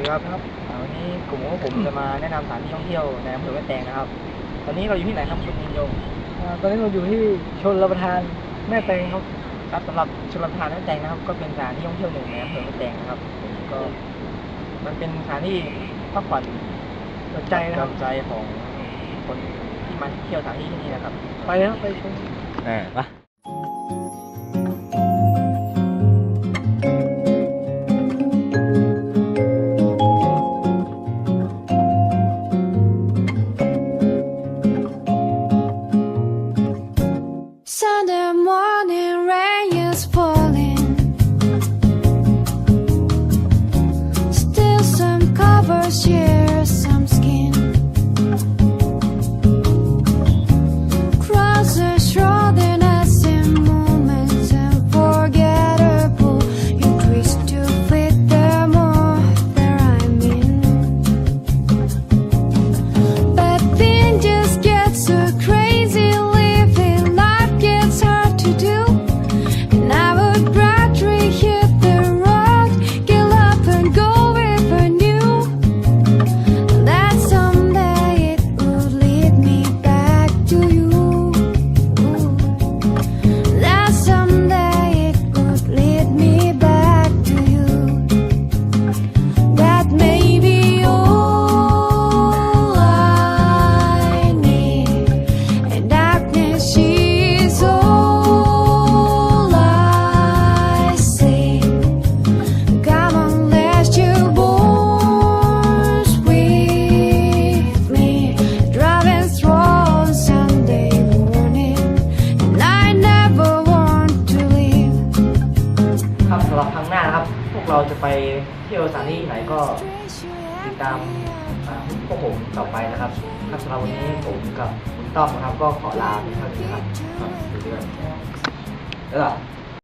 ดีครับอ่าวันนี้กลุ่มของผมจะมาแนะนำสถานที่ท่องเที่ยวในอำเภอแม่แตงนะครับ ตอนนี้เราอยู่ที่ไหนครับคุณยินยงอ่าตอนนี้เราอยู่ที่ชนรับประทานแม่แตงครับครับสำหรับชลประทานแม่แตงนะครับ ก็เป็นสถานที่ท่องเที่ยวหนึ่งในอำเภอแม่แตงนะครับ ก็มันเป็นสถานที่พักผ่อนสนใจนะครับกำใจของคนที่มาเที่ยวสถานที่ที่นี่นะครับ ไปนะครับไปชมเออปะ เราจะไปเที่ยวสถานที่ไหนก็ติดตามพวกผมต่อไปนะครับครับสำหรับวันนี้ผมกับคุณต้อมนะครับ ก็ขอลาไปเท่านี้ครับครับสวัสดีครับแล้วล่ะ